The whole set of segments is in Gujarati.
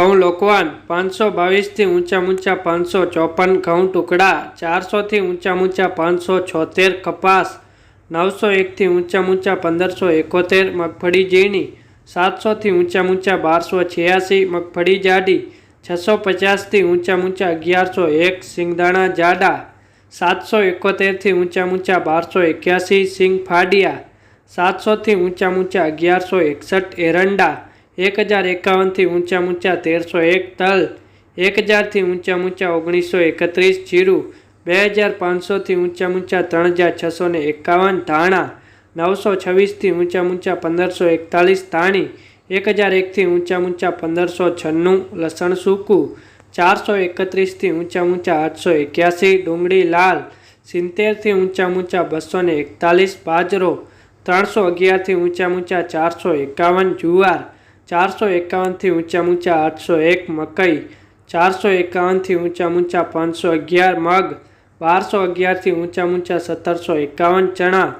ઘઉં લોકવાન, પાંચસો બાવીસથી ઊંચા ઊંચા પાંચસો ચોપન, ઘઉં ટુકડા, ચારસોથી ઊંચા ઊંચા પાંચસો છોતેર, કપાસ, નવસો એકથી ઊંચા ઊંચા પંદરસો એકોતેર, મગફળી ઝીણી, સાતસોથી ઊંચા ઊંચા બારસો છ્યાસી, મગફળી જાડી, છસો પચાસથી ઊંચા ઊંચા અગિયારસો એક, સિંગદાણા જાડા, સાતસો એકોતેરથી ઊંચા ઊંચા બારસો એક્યાસી, સિંગ ફાડિયા, સાતસોથી ઊંચા ઊંચા અગિયારસો એકસઠ, એરંડા એક હજાર એકાવનથી ઊંચા ઊંચા તેરસો એક તલ એક હજારથી ઊંચા ઊંચા ઓગણીસો એકત્રીસ જીરું બે હજાર પાંચસોથી ઊંચા ઊંચા ત્રણ હજાર છસો ને એકાવન ધાણા, નવસો છવ્વીસથી ઊંચા ઊંચા પંદરસો એકતાલીસ ધાણી એક હજાર એકથી ઊંચા ઊંચા પંદરસો છન્નું લસણ સૂકું, ચારસો એકત્રીસથી ઊંચા ઊંચા આઠસો એક્યાસી ડુંગળી લાલ, સિત્તેરથી ઊંચા ઊંચા બસો ને એકતાલીસ બાજરો, ત્રણસો અગિયારથી ઊંચા ઊંચા ચારસો એકાવન જુવાર ચારસો એકાવનથી ઊંચા ઊંચા આઠસો એક મકઈ, ચારસો એકાવનથી ઊંચા ઊંચા પાંચસો અગિયાર મગ, બારસો અગિયારથી ઊંચા ઊંચા સત્તરસો એકાવન ચણા,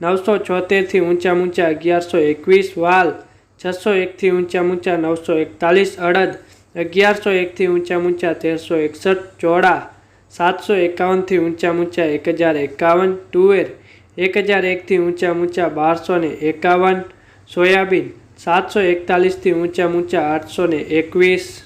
નવસો છોતેરથી ઊંચા ઊંચા અગિયારસો એકવીસ વાલ, છસો એકથી ઊંચા ઊંચા નવસો એકતાલીસ અડદ, અગિયારસો એકથી ઊંચા ઊંચા તેરસો એકસઠ ચોળા, સાતસો એકાવનથી ઊંચા ઊંચા એક હજાર એકાવન તુવેર, એક હજાર એકથી ઊંચા ઊંચા બારસો ને એકાવન સોયાબીન સાતસો એકતાલીસથી ઊંચા ઊંચા આઠસો ને એકવીસ.